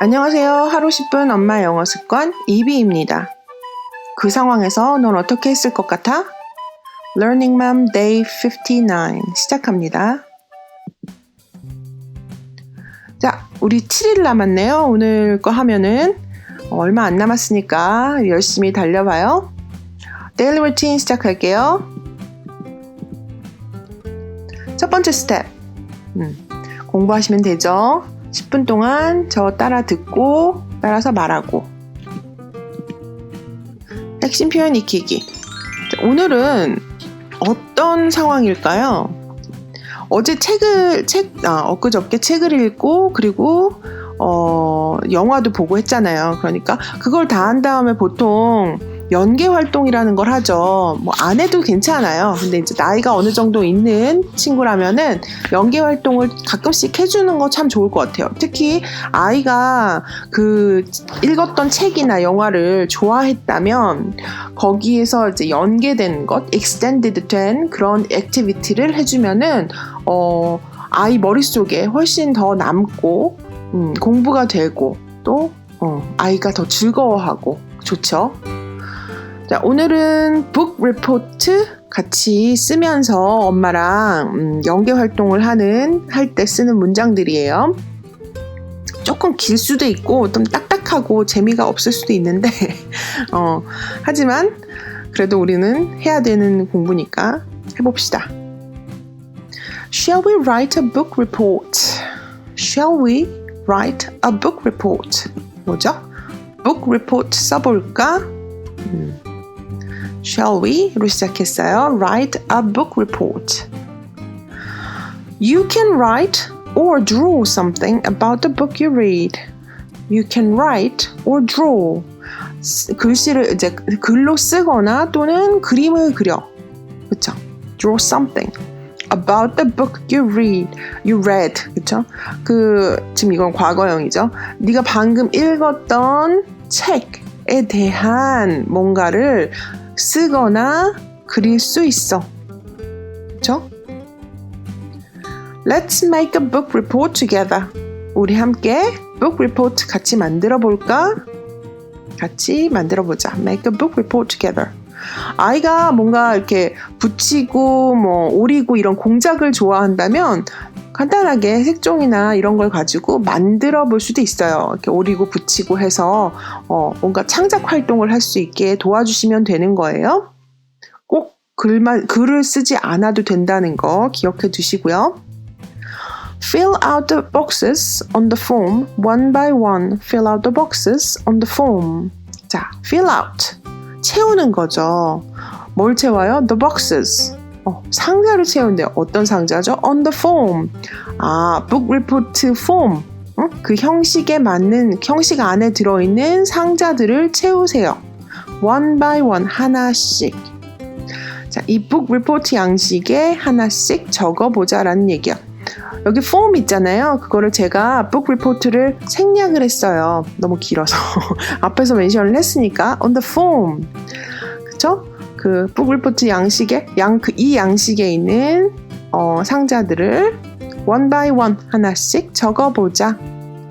안녕하세요. 하루 10분 엄마 영어 습관 이비입니다. 그 상황에서 넌 어떻게 했을 것 같아? Learning Mom Day 59 시작합니다. 자, 우리 7일 남았네요. 오늘 거 하면은 얼마 안 남았으니까 열심히 달려봐요. 데일리 루틴 시작할게요. 첫 번째 스텝. 음, 공부하시면 되죠. 10분 동안 저 따라 듣고 따라서 말하고 핵심 표현 익히기 자, 오늘은 어떤 상황일까요? 어제 책을 책 아, 엊그저께 책을 읽고 그리고 어, 영화도 보고 했잖아요. 그러니까 그걸 다 한 다음에 보통 연계 활동이라는 걸 하죠. 뭐 안 해도 괜찮아요. 근데 이제 나이가 어느 정도 있는 친구라면은 연계 활동을 가끔씩 해주는 거 참 좋을 것 같아요. 특히 아이가 그 읽었던 책이나 영화를 좋아했다면 거기에서 이제 연계된 것, extended 된 그런 액티비티를 해주면은 어 아이 머릿속에 훨씬 더 남고 음, 공부가 되고 또 어, 아이가 더 즐거워하고 좋죠. 자, 오늘은 북 리포트 같이 쓰면서 엄마랑 음, 연계 활동을 하는 할 때 쓰는 문장들이에요. 조금 길 수도 있고 좀 딱딱하고 재미가 없을 수도 있는데 어, 하지만 그래도 우리는 해야 되는 공부니까 해봅시다. Shall we write a book report? Shall we write a book report? 뭐죠? book report 써볼까? 음. Shall we?로 시작했어요. Write a book report. You can write or draw something about the book you read. You can write or draw. 글씨를 이제 글로 쓰거나 또는 그림을 그려. 그쵸? Draw something about the book you read. You read. 그쵸? 그 지금 이건 과거형이죠. 네가 방금 읽었던 책에 대한 뭔가를 쓰거나 그릴 수 있어. 그쵸? Let's make a book report together. 우리 함께 book report 같이 만들어 볼까? 같이 만들어 보자. Make a book report together. 아이가 뭔가 이렇게 붙이고 뭐 오리고 이런 공작을 좋아한다면 간단하게 색종이나 이런 걸 가지고 만들어 볼 수도 있어요. 이렇게 오리고 붙이고 해서 어, 뭔가 창작 활동을 할 수 있게 도와주시면 되는 거예요. 꼭 글만 글을 쓰지 않아도 된다는 거 기억해 두시고요. Fill out the boxes on the form one by one. Fill out the boxes on the form. 자, fill out. 채우는 거죠. 뭘 채워요? The boxes. 어, 상자를 채운대요. 어떤 상자죠? On the form. 아, book report form. 어? 그 형식에 맞는 형식 안에 들어있는 상자들을 채우세요. One by one 하나씩. 자, 이 book report 양식에 하나씩 적어보자라는 얘기야. 여기 form 있잖아요. 그거를 제가 book report를 생략을 했어요. 너무 길어서 앞에서 멘션을 했으니까 on the form. 그쵸? 그 report 양식에 양그 이 양식에 있는 어, 상자들을 one by one 하나씩 적어보자.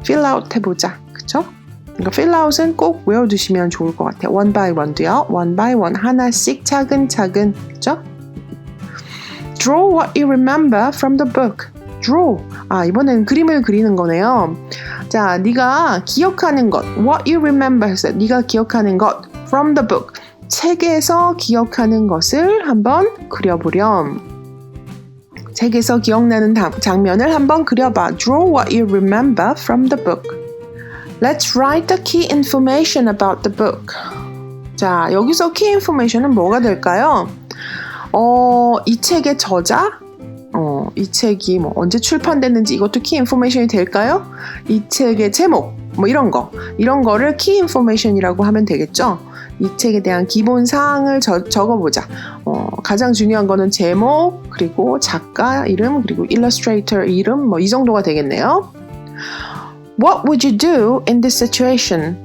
fill out 해보자. 그쵸? 그러니까 fill out은 꼭 외워두시면 좋을 것 같아요. one by one도요. one by one 하나씩 차근차근. 그쵸? draw what you remember from the book. draw. 아, 이번에는 그림을 그리는 거네요. 자, 네가 기억하는 것. what you remember 했어요. 네가 기억하는 것 from the book. 책에서 기억하는 것을 한번 그려보렴. 책에서 기억나는 장면을 한번 그려봐. Draw what you remember from the book. Let's write the key information about the book. 자, 여기서 key information은 뭐가 될까요? 어, 이 책의 저자, 어, 이 책이 뭐 언제 출판됐는지 이것도 키 인포메이션이 될까요? 이 책의 제목, 뭐 이런 거, 이런 거를 키 인포메이션이라고 하면 되겠죠? 이 책에 대한 기본 사항을 저, 적어보자. 어, 가장 중요한 거는 제목, 그리고 작가 이름, 그리고 illustrator 이름, 뭐 이 정도가 되겠네요. What would you do in this situation?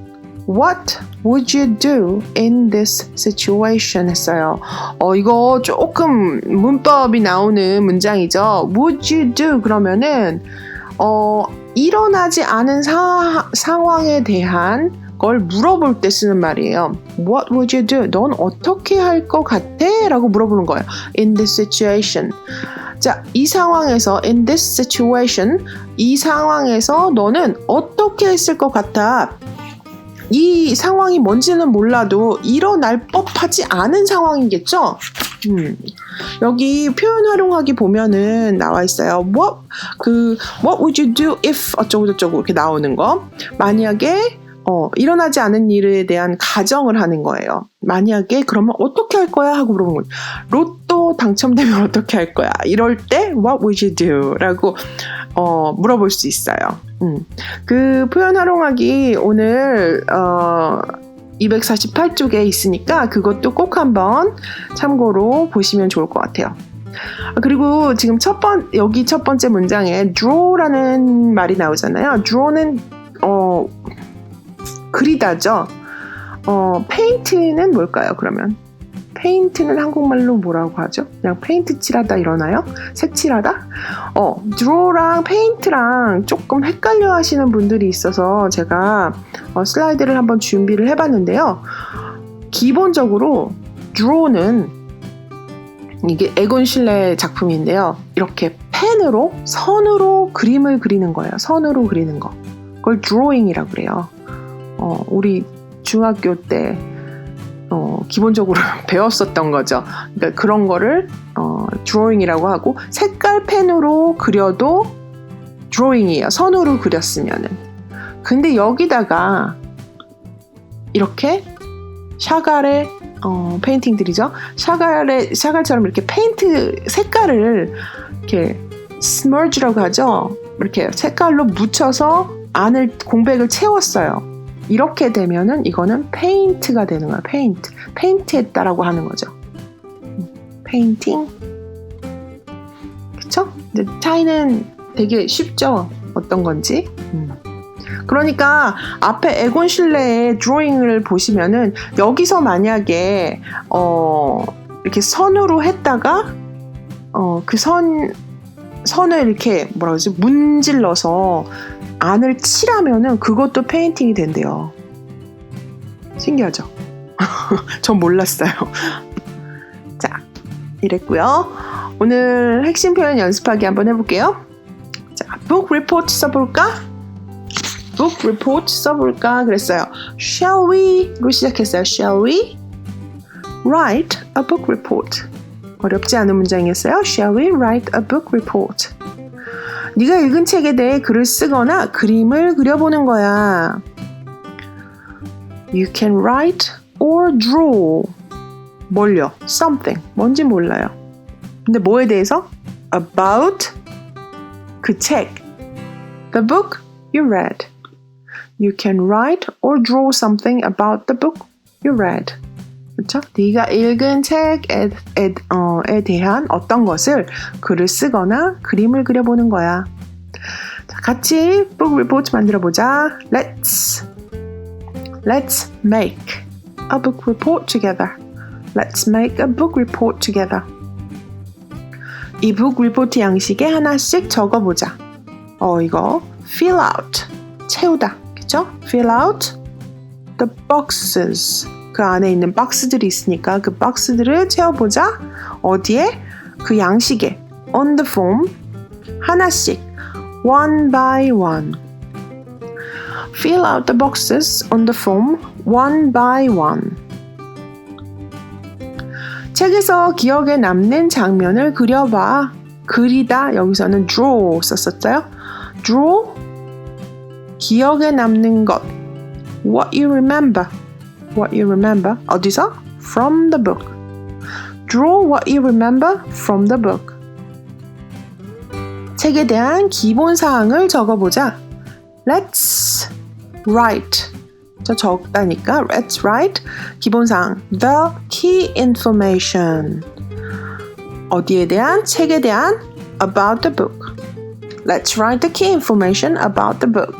What would you do in this situation? 했어요. 어, 이거 조금 문법이 나오는 문장이죠. Would you do? 그러면은, 어, 일어나지 않은 사, 상황에 대한 걸 물어볼 때 쓰는 말이에요. What would you do? 넌 어떻게 할 것 같아? 라고 물어보는 거예요. In this situation. 자, 이 상황에서 in this situation 이 상황에서 너는 어떻게 했을 것 같아? 이 상황이 뭔지는 몰라도 일어날 법하지 않은 상황이겠죠? 음. 여기 표현 활용하기 보면은 나와 있어요. What 그 What would you do if 어쩌고 저쩌고 이렇게 나오는 거. 만약에 어, 일어나지 않은 일에 대한 가정을 하는 거예요. 만약에 그러면 어떻게 할 거야 하고 거예요. 로또 당첨되면 어떻게 할 거야? 이럴 때 What would you do? 라고 어, 물어볼 수 있어요. 음. 그 표현 활용하기 오늘 어, 248쪽에 있으니까 그것도 꼭 한번 참고로 보시면 좋을 것 같아요. 아, 그리고 지금 첫 번, 여기 첫 번째 문장에 draw라는 말이 나오잖아요. draw는, 어, 그리다죠. 어, 페인트는 뭘까요, 그러면? 페인트는 한국말로 뭐라고 하죠? 그냥 페인트 칠하다 이러나요? 색칠하다? 어, 드로랑 페인트랑 조금 헷갈려 하시는 분들이 있어서 제가 어, 슬라이드를 한번 준비를 해봤는데요. 기본적으로 드로는 이게 에곤 실레 작품인데요. 이렇게 펜으로 선으로 그림을 그리는 거예요. 선으로 그리는 거. 그걸 드로잉이라고 그래요. 어, 우리 중학교 때 어, 기본적으로 배웠었던 거죠. 그러니까 그런 거를 어, 드로잉이라고 하고 색깔 펜으로 그려도 드로잉이에요. 선으로 그렸으면은. 근데 여기다가 이렇게 샤갈의 어, 페인팅들이죠. 샤갈의 샤갈처럼 이렇게 페인트 색깔을 이렇게 스머지라고 하죠. 이렇게 색깔로 묻혀서 안을 공백을 채웠어요. 이렇게 되면은 이거는 페인트가 되는 거야. 페인트. 페인트했다라고 하는 거죠. 페인팅. 그쵸? 근데 차이는 되게 쉽죠? 어떤 건지. 음. 그러니까 앞에 에곤 실레의 드로잉을 보시면은 여기서 만약에 어 이렇게 선으로 했다가 어 그 선 선을 이렇게 뭐라 그러지 문질러서 안을 칠하면은 그것도 페인팅이 된대요. 신기하죠? 전 몰랐어요. 자, 이랬고요. 오늘 핵심 표현 연습하기 한번 해볼게요. 자, book report 써볼까? book report 써볼까? 그랬어요. Shall we?로 시작했어요. Shall we? Write a book report. 어렵지 않은 문장이었어요. Shall we write a book report? 네가 읽은 책에 대해 글을 쓰거나 그림을 그려보는 거야. You can write or draw. 뭘요? Something. 뭔지 몰라요. 근데 뭐에 대해서? About 그 책. The book you read. You can write or draw something about the book you read. 그렇죠? 네가 읽은 책에 에, 어, 에 대한 어떤 것을 글을 쓰거나 그림을 그려보는 거야. 자, 같이 book report 만들어 보자. Let's Let's make a book report together. Let's make a book report together. 이 book report 양식에 하나씩 적어보자. 어, 이거 fill out 채우다, 그죠? fill out the boxes. 그 안에 있는 박스들이 있으니까 그 박스들을 채워보자. 어디에? 그 양식에 on the form 하나씩 one by one. Fill out the boxes on the form one by one. 책에서 기억에 남는 장면을 그려봐. 그리다 여기서는 draw 썼었어요. draw 기억에 남는 것. What you remember. What you remember. 어디서? From the book. Draw what you remember from the book. 책에 대한 기본 사항을 적어보자. Let's write. 저 적다니까 let's write 기본 사항 the key information 어디에 대한 책에 대한 about the book let's write the key information about the book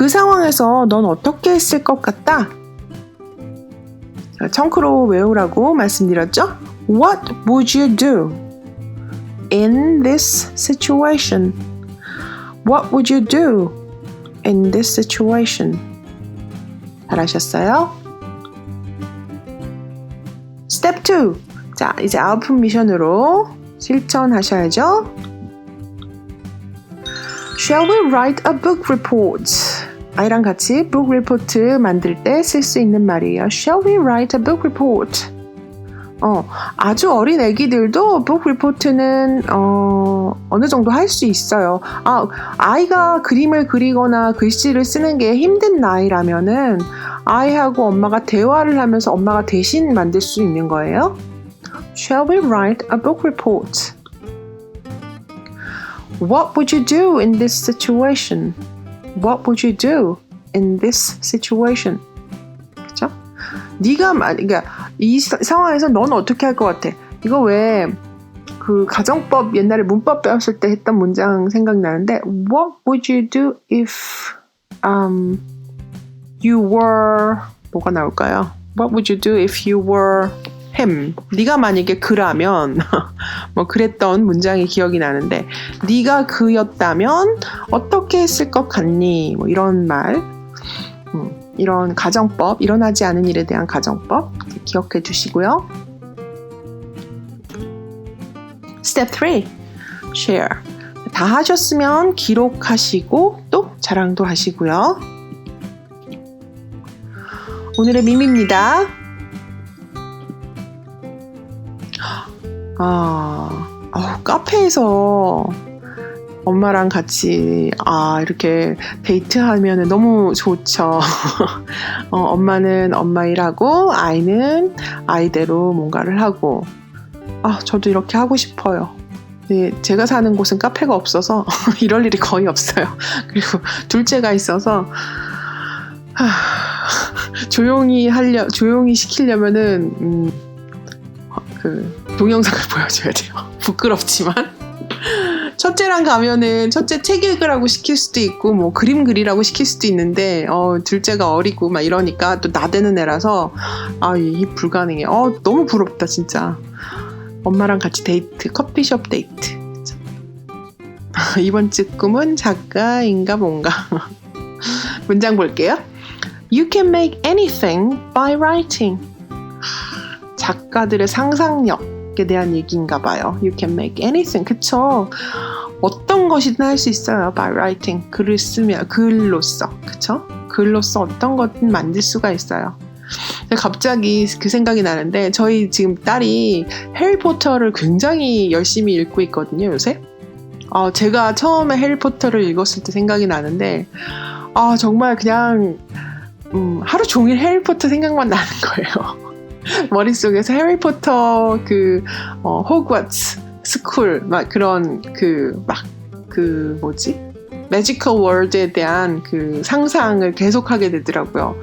그 상황에서 넌 어떻게 했을 것 같다? 청크로 외우라고 말씀드렸죠? What would you do in this situation? What would you do in this situation? 잘하셨어요? Step 2. 자, 이제 아웃풋 미션으로 실천하셔야죠. Shall we write a book report? 아이랑 같이 book report 만들 때 쓸 수 있는 말이에요. Shall we write a book report? 어, 아주 어린 애기들도 book report는 어, 어느 정도 할 수 있어요. 아, 아이가 그림을 그리거나 글씨를 쓰는 게 힘든 나이라면은 아이하고 엄마가 대화를 하면서 엄마가 대신 만들 수 있는 거예요. Shall we write a book report? What would you do in this situation? What would you do in this situation? 그죠? 네가 말, 그러니까 이 사- 상황에서 넌 어떻게 할 것 같아? 이거 왜 그 가정법 옛날에 문법 배웠을 때 했던 문장 생각나는데 What would you do if um, you were 뭐가 나올까요? What would you do if you were him? 네가 만약에 그라면 뭐 그랬던 문장이 기억이 나는데 네가 그였다면 어떻게 했을 것 같니? 뭐 이런 말 음, 이런 가정법 일어나지 않은 일에 대한 가정법 기억해 주시고요. Step 3. Share. 다 하셨으면 기록하시고 또 자랑도 하시고요. 오늘의 밈입니다. 아, 어, 카페에서 엄마랑 같이 아 이렇게 데이트하면 너무 좋죠. 어, 엄마는 엄마 일하고 아이는 아이대로 뭔가를 하고 아 저도 이렇게 하고 싶어요. 네, 제가 사는 곳은 카페가 없어서 이럴 일이 거의 없어요. 그리고 둘째가 있어서 하, 조용히 하려 조용히 시키려면은 음, 그 동영상을 보여줘야 돼요. 부끄럽지만 첫째랑 가면은 첫째 책 읽으라고 시킬 수도 있고 뭐 그림 그리라고 시킬 수도 있는데 어 둘째가 어리고 막 이러니까 또 나대는 애라서 아 이 불가능해. 어 너무 부럽다 진짜. 엄마랑 같이 데이트 커피숍 데이트. 이번 주 꿈은 작가인가 뭔가. 문장 볼게요. You can make anything by writing. 작가들의 상상력 에 대한 얘기인가 봐요. You can make anything. 그쵸? 어떤 것이든 할 수 있어요. by writing. 글을 쓰면, 글로써. 그쵸? 글로써 어떤 것든 만들 수가 있어요. 갑자기 그 생각이 나는데 저희 지금 딸이 해리포터를 굉장히 열심히 읽고 있거든요 요새. 어, 제가 처음에 해리포터를 읽었을 때 생각이 나는데 아 정말 그냥 음, 하루 종일 해리포터 생각만 나는 거예요. 머릿속에서 해리포터 그 어, 호그와트 스쿨 막 그런 그막그 뭐지 매지컬 월드에 대한 그 상상을 계속하게 되더라고요.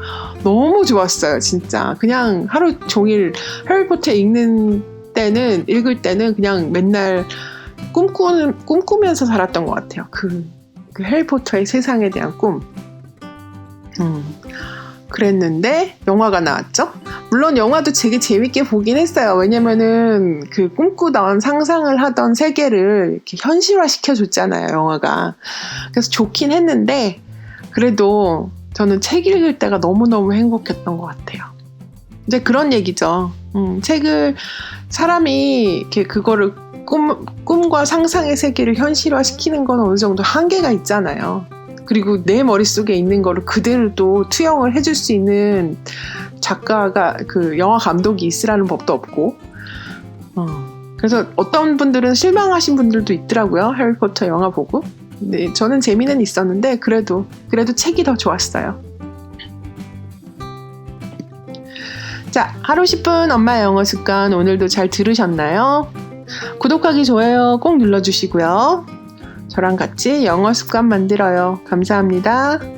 너무 좋았어요, 진짜. 그냥 하루 종일 해리포터 읽는 때는 읽을 때는 그냥 맨날 꿈꾸는 꿈꾸면서 살았던 것 같아요. 그, 그 해리포터의 세상에 대한 꿈. 음, 그랬는데 영화가 나왔죠. 물론 영화도 되게 재밌게 보긴 했어요. 왜냐면은 그 꿈꾸던 상상을 하던 세계를 이렇게 현실화 시켜 줬잖아요, 영화가. 그래서 좋긴 했는데 그래도 저는 책 읽을 때가 너무너무 행복했던 것 같아요. 이제 그런 얘기죠. 음, 책을 사람이 이렇게 그거를 꿈, 꿈과 상상의 세계를 현실화 시키는 건 어느 정도 한계가 있잖아요. 그리고 내 머릿속에 있는 거를 그대로 또 투영을 해줄 수 있는 작가가 그 영화 감독이 있으라는 법도 없고. 어. 그래서 어떤 분들은 실망하신 분들도 있더라고요. 해리포터 영화 보고. 네, 저는 재미는 있었는데 그래도 그래도 책이 더 좋았어요. 자 하루 10분 엄마 영어 습관 오늘도 잘 들으셨나요? 구독하기 좋아요 꼭 눌러주시고요 저랑 같이 영어 습관 만들어요. 감사합니다